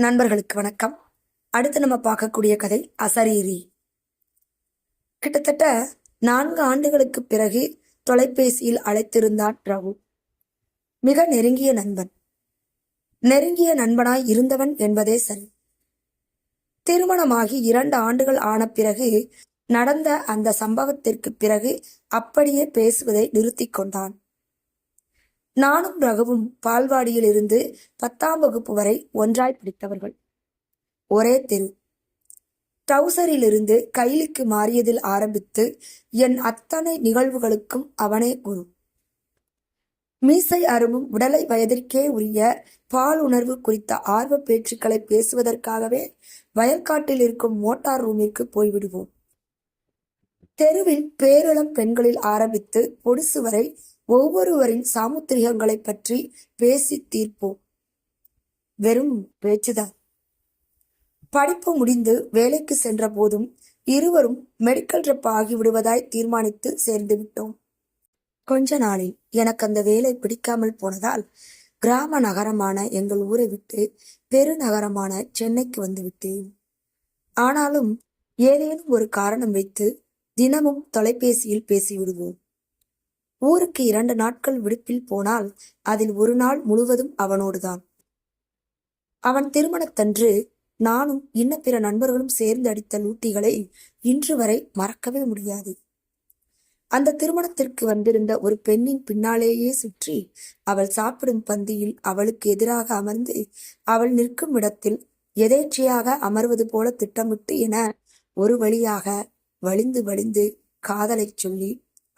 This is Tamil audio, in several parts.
நண்பர்களுக்கு வணக்கம். அடுத்து நம்ம பார்க்கக்கூடிய கதை அசரீரி. கிட்டத்தட்ட நான்கு ஆண்டுகளுக்கு பிறகு தொலைபேசியில் அழைத்திருந்தான் ரகு. மிக நெருங்கிய நண்பன். நெருங்கிய நண்பனாய் இருந்தவன் என்பதே சரி. திருமணமாகி இரண்டு ஆண்டுகள் ஆன பிறகு நடந்த அந்த சம்பவத்திற்கு பிறகு அப்படியே பேசுவதை நிறுத்தி கொண்டான். நானும் ரகுவும் பால்வாடியில் இருந்து பத்தாம் வகுப்பு வரை ஒன்றாய் படித்தவர்கள். ஒரே தெரு. டவுசரிலிருந்து கைலிக்கு மாறியதில் ஆரம்பித்து என் அத்தனை நிகழ்வுகளுக்கும் அவனே குரு. மீசை அரும்பும் உடலை வயதிற்கே உரிய பால் உணர்வு குறித்த ஆர்வ பேச்சுக்களை பேசுவதற்காகவே வயல்காட்டில் இருக்கும் மோட்டார் ரூமிற்கு போய்விடுவோம். தெருவில் பேரிளம் பெண்களில் ஆரம்பித்து பொடுசு வரை ஒவ்வொருவரின் சாமுத்திரிகங்களைப் பற்றி பேசி தீர்ப்போம். வெறும் பேச்சுதான். படிப்பு முடிந்து வேலைக்கு சென்ற போதும் இருவரும் மெடிக்கல் ரெப் ஆகிவிடுவதாய் தீர்மானித்து சேர்ந்து விட்டோம். கொஞ்ச நாளில் எனக்கு அந்த வேலை பிடிக்காமல் போனதால் கிராம நகரமான எங்கள் ஊரை விட்டு பெருநகரமான சென்னைக்கு வந்து விட்டேன். ஆனாலும் ஏதேனும் ஒரு காரணம் வைத்து தினமும் தொலைபேசியில் பேசிவிடுவோம். ஊருக்கு இரண்டு நாட்கள் விடுப்பில் போனால் அதில் ஒரு நாள் முழுவதும் அவனோடுதான். அவன் திருமணத்தன்று நானும் இன்ன பிற நண்பர்களும் சேர்ந்து அடித்த லூட்டிகளை இன்று வரை மறக்கவே முடியாது. அந்த திருமணத்திற்கு வந்திருந்த ஒரு பெண்ணின் பின்னாலேயே சுற்றி அவள் சாப்பிடும் பந்தியில் அவளுக்கு எதிராக அமர்ந்து அவள் நிற்கும் இடத்தில் எதேச்சையாக அமர்வது போல திட்டமிட்டு என ஒரு வழியாக வழிந்து வழிந்து காதலைச் சொல்லி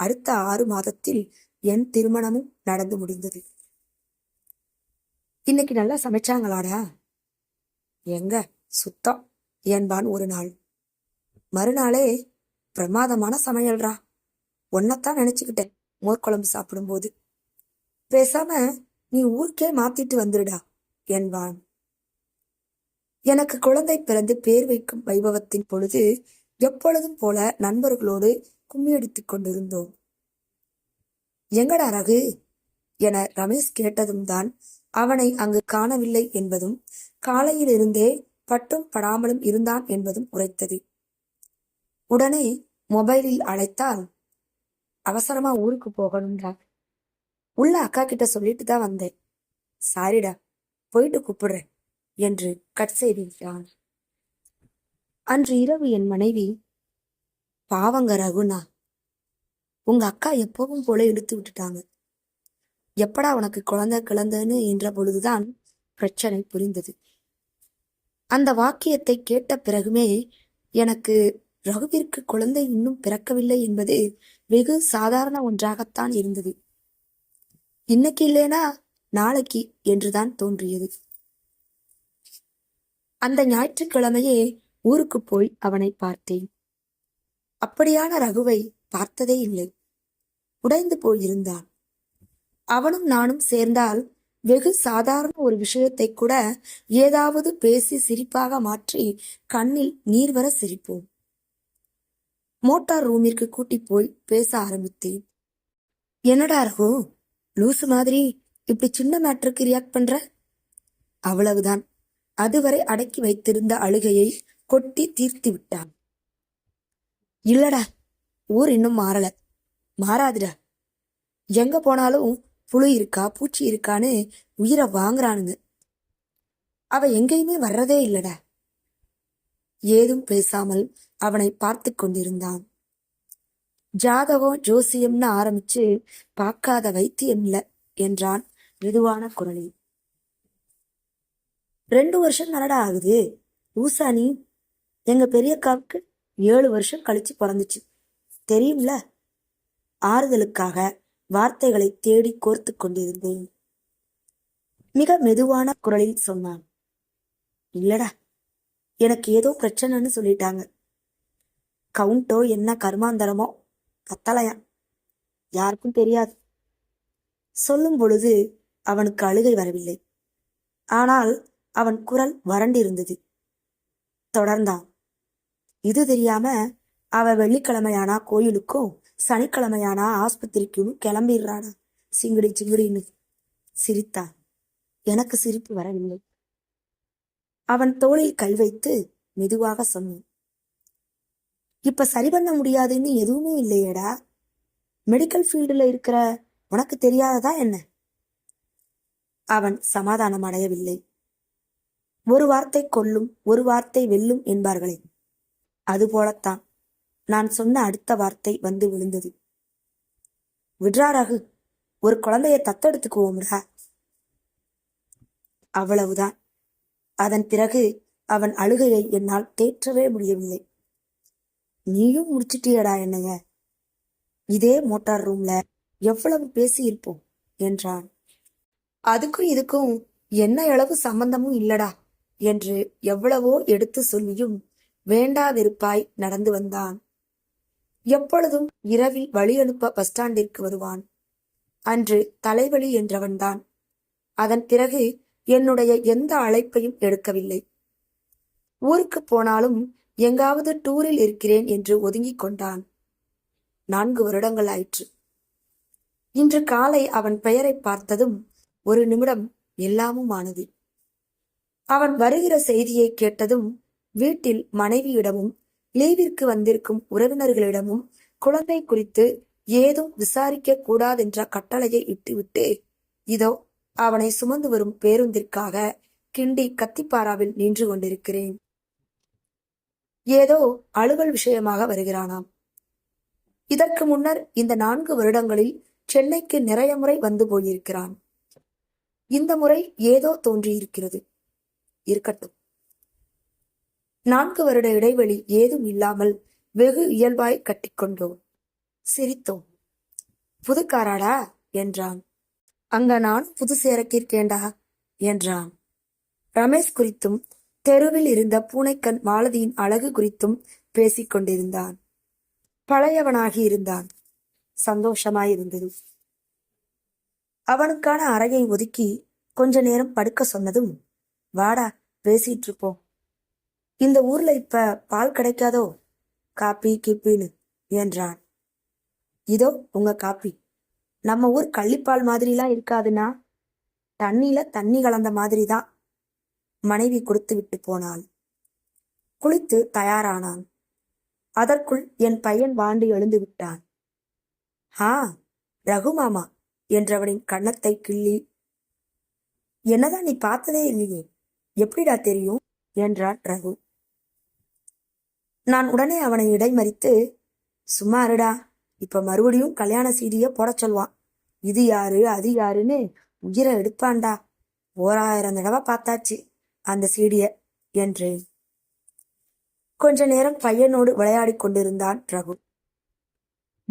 அடுத்த ஆறு மாதத்தில் என் திருமணமும் நடந்து முடிந்தது. இன்னைக்கு நல்லா சமைச்சாங்களாடா? எங்க? சுத்தம். என்பான் ஒரு நாள். மறுநாளே பிரமாதமான சமையல்ரா ஒன்னத்தான் நினைச்சுக்கிட்டேன் மோர்க்குழம்பு சாப்பிடும்போது. பேசாம நீ ஊருக்கே மாத்திட்டு வந்துடுடா என்பான். எனக்கு குழந்தை பிறந்து பேர் வைக்கும் வைபவத்தின் பொழுது எப்பொழுதும் போல நண்பர்களோடு கும்மியடித்துக் கொண்டிருந்தோம். எங்கடா ரகு? என ரமேஷ் கேட்டதும் தான் அவனை அங்கு காணவில்லை என்பதும் காலையிலிருந்தே பட்டும் படாமலும் இருந்தான் என்பதும் உரைத்தது. உடனே மொபைலில் அழைத்தால் அவசரமா ஊருக்கு போகணும்டா. உள்ள அக்கா கிட்ட சொல்லிட்டு தான் வந்தேன். சாரிடா போயிட்டு கூப்பிடுறேன் என்று கட் செய்திருக்கிறான் அன்று இரவு என் மனைவி பாவங்க ரகுணா உங்க அக்கா எப்பவும் போல இழுத்து விட்டுட்டாங்க. எப்படா உனக்கு குழந்தை கிளந்தன்னு என்ற பொழுதுதான் பிரச்சனை புரிந்தது. அந்த வாக்கியத்தை கேட்ட பிறகுமே எனக்கு ரகுவிற்கு குழந்தை இன்னும் பிறக்கவில்லை என்பது வெகு சாதாரண ஒன்றாகத்தான் இருந்தது. இன்னைக்கு இல்லைனா நாளைக்கு என்றுதான் தோன்றியது. அந்த ஞாயிற்றுக்கிழமையே ஊருக்கு போய் அவனை பார்த்தேன். அப்படியான ரகுவை பார்த்ததே இல்லை. உடைந்து போயிருந்தான் அவனும் நானும் சேர்ந்தால் வெகு சாதாரண ஒரு விஷயத்தை கூட ஏதாவது பேசி சிரிப்பாக மாற்றி கண்ணில் நீர் வர சிரிப்போம். மோட்டார் ரூமிற்கு கூட்டி போய் பேச ஆரம்பித்தேன். என்னடா ரகு லூசு மாதிரி இப்படி சின்ன மேட்டருக்கு ரியாக்ட் பண்ற? அவ்வளவுதான். அதுவரை அடக்கி வைத்திருந்த அழுகையை கொட்டி தீர்த்து விட்டான். இல்லடா ஊர் இன்னும் மாறல. மாறாதுடா. எங்க போனாலும் புழு இருக்கா பூச்சி இருக்கான்னு உயிரை வாங்குறானுங்க. அவ எங்கேயுமே வர்றதே இல்லடா. ஏதும் பேசாமல் அவனை பார்த்து கொண்டிருந்தான். ஜாதகம் ஜோசியம்னு ஆரம்பிச்சு பார்க்காத வைத்தியம் இல்ல என்றான் மெதுவான குரலில். ரெண்டு வருஷம் நல்லடா ஆகுது. ஊசானி எங்க பெரியக்காவுக்கு ஏழு வருஷம் கழிச்சு பிறந்துச்சு. தெரியும்ல? ஆறுதலுக்காக வார்த்தைகளை தேடி கோர்த்து கொண்டிருந்தேன். மிக மெதுவான குரலில் சொன்னான் இல்லடா எனக்கு ஏதோ பிரச்சனைன்னு சொல்லிட்டாங்க. கவுண்டோ என்ன கர்மாந்தரமோ கத்தலையா யாருக்கும் தெரியாது. சொல்லும் பொழுது அவனுக்கு அழுகை வரவில்லை. ஆனால் அவன் குரல் வறண்டிருந்தது. தொடர்ந்தான் இது தெரியாம அவ வெள்ளிக்கிழமையானா கோயிலுக்கும் சனிக்கிழமையானா ஆஸ்பத்திரிக்கும் கிளம்பிடுறாடா சிங்கிடி சிங்கிடின்னு சிரித்தான் எனக்கு சிரிப்பு வரவில்லை. அவன் தோளில் கை வைத்து மெதுவாக சொன்னான். இப்ப சரி பண்ண முடியாதுன்னு எதுவுமே இல்லையேடா. மெடிக்கல் ஃபீல்டுல இருக்கிற உனக்கு தெரியாததா என்ன? அவன் சமாதானம் அடையவில்லை. ஒரு வார்த்தை கொல்லும் ஒரு வார்த்தை வெல்லும் என்பார்களே. அதுபோலத்தான். நான் சொன்ன அடுத்த வார்த்தை வந்து விழுந்தது. விட்ரா ரகு ஒரு குழந்தைய தத்தெடுத்துக்குவோம்டா. அவ்வளவுதான். அதன் பிறகு அவன் அழுகையை என்னால் தேற்றவே முடியவில்லை. நீயும் முடிச்சிட்டியடா என்னைய. இதே மோட்டார் ரூம்ல எவ்வளவு பேசியிருப்போம்? என்றான். அதுக்கும் இதுக்கும் என்ன அளவு சம்பந்தமும் இல்லடா என்று எவ்வளவோ எடுத்து சொல்லியும் வேண்டா வெறுப்பாய் நடந்து வந்தான். எப்பொழுதும் இரவில் வழி அனுப்ப பஸ் ஸ்டாண்டிற்கு வருவான். அன்று தலைவலி என்றவன்தான். அதன் பிறகு என்னுடைய எந்த அழைப்பையும் எடுக்கவில்லை. ஊருக்கு போனாலும் எங்காவது டூரில் இருக்கிறேன் என்று ஒதுங்கிக் கொண்டான். நான்கு வருடங்கள் ஆயிற்று. இன்று காலை அவன் பெயரை பார்த்ததும் ஒரு நிமிடம் எல்லாமும் ஆனது அவன் வருகிற செய்தியை கேட்டதும் வீட்டில் மனைவியிடமும் லீவிற்கு வந்திருக்கும் உறவினர்களிடமும் குழந்தை குறித்து ஏதும் விசாரிக்க கூடாதென்ற கட்டளையை இட்டுவிட்டு இதோ அவனை சுமந்து வரும் பேருந்திற்காக கிண்டி கத்திப்பாராவில் நின்று கொண்டிருக்கிறேன். ஏதோ அலுவல் விஷயமாக வருகிறானாம். இதற்கு முன்னர் இந்த நான்கு வருடங்களில் சென்னைக்கு நிறைய முறை வந்து போயிருக்கிறான். இந்த முறை ஏதோ தோன்றியிருக்கிறது. இருக்கட்டும். நான்கு வருட இடைவெளி ஏதும் இல்லாமல் வெகு இயல்பாய் கட்டிக்கொண்டோம் சிரித்தோம். புதுக்காராடா? என்றான். அங்க நான் புது சேரக்கிருக்கேண்டா என்றான். ரமேஷ் குறித்தும் தெருவில் இருந்த பூனைக்கண் மாலதியின் அழகு குறித்தும் பேசிக் கொண்டிருந்தான். பழையவனாகி இருந்தான். சந்தோஷமாயிருந்தது. அவனுக்கான அறையை ஒதுக்கி கொஞ்ச நேரம் படுக்க சொன்னதும் வாடா பேசிட்டு இருப்போம். இந்த ஊர்ல இப்ப பால் கிடைக்காதோ? காப்பி கிப்பின்னு என்றான். இதோ உங்க காப்பி. நம்ம ஊர் கள்ளிப்பால் மாதிரிலாம் இருக்காதுன்னா தண்ணியில தண்ணி கலந்த மாதிரி தான் மனைவி கொடுத்து விட்டு போனாள். குளித்து தயாரானான். அதற்குள் என் பையன் வாண்டி எழுந்து விட்டான். ஹா ரகு மாமா என்றவனின் கன்னத்தை கிள்ளி. என்னதான் நீ பார்த்ததே இல்லையே எப்படிடா தெரியும்? என்றான் ரகு. நான் உடனே அவனை இடைமறித்து சும்மா இருடா. இப்ப மறுபடியும் கல்யாண சீடிய போட சொல்வான். இது யாரு அது யாருன்னு உயிரை எடுப்பான்டா. ஓராயிரம் தடவை பார்த்தாச்சு அந்த சீடிய என்றேன் கொஞ்ச நேரம் பையனோடு விளையாடி கொண்டிருந்தான் ரகு.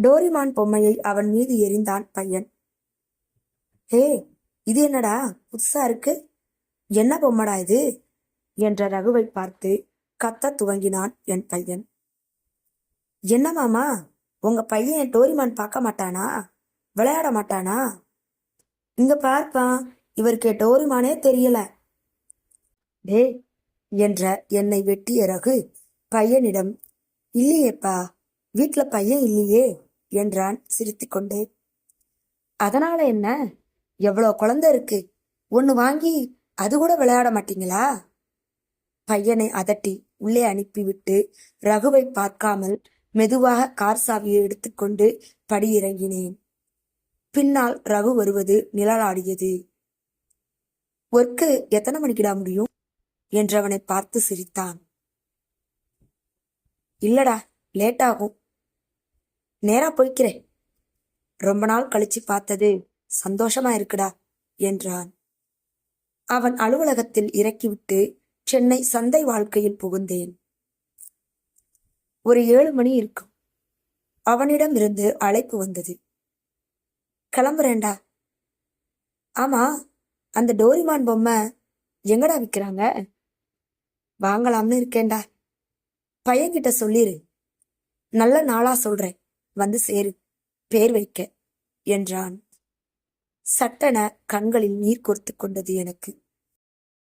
டோரிமான் பொம்மையை அவன் மீது எரிந்தான் பையன். ஹே இது என்னடா? புதுசா இருக்கு. என்ன பொம்மடா இது? என்ற ரகுவை பார்த்து கத்த துவங்கினான் என் பையன். என்ன மாமா உங்க பையன் டோரிமான் பார்க்க மாட்டானா? விளையாட மாட்டானா? இங்க பார்ப்பான் இவருக்கு டோரிமானே தெரியல. டே என்ற என்னை வெட்டிய ரகு பையனிடம் இல்லையேப்பா வீட்டுல பையன் இல்லையே என்றான் சிரித்துக்கொண்டே. அதனால என்ன? எவ்வளோ குழந்தை இருக்கு ஒன்னு வாங்கி அது கூட விளையாட மாட்டீங்களா? பையனை அதட்டி உள்ளே அனுப்பிவிட்டு ரகுவை பார்க்காமல் மெதுவாக கார் சாவியை எடுத்துக்கொண்டு படியிறங்கினேன். பின்னால் ரகு வருவது நிழலாடியது. ஒர்க்கு எத்தனை மணிக்கிடா முடியும்? என்றவனை பார்த்து சிரித்தான். இல்லடா லேட் ஆகும் நேரா போய்க்கிறேன். ரொம்ப நாள் கழிச்சு பார்த்தது. சந்தோஷமா இருக்குடா என்றான். அவன் அலுவலகத்தில் இறக்கிவிட்டு சென்னை சந்தை வாழ்க்கையில் புகுந்தேன். ஒரு ஏழு மணி இருக்கும். அவனிடம் இருந்து அழைப்பு வந்தது. கிளம்புறேன்டா. ஆமா அந்த டோரிமான் பொம்மை எங்கடா விற்கிறாங்க வாங்கலாம்னு இருக்கேன்டா. பையன்கிட்ட சொல்லிரு. நல்ல நாளா சொல்றேன். வந்து சேரு. பேர் வைக்க. என்றான். சட்டென கண்களில் நீர் கொர்த்து கொண்டது எனக்கு.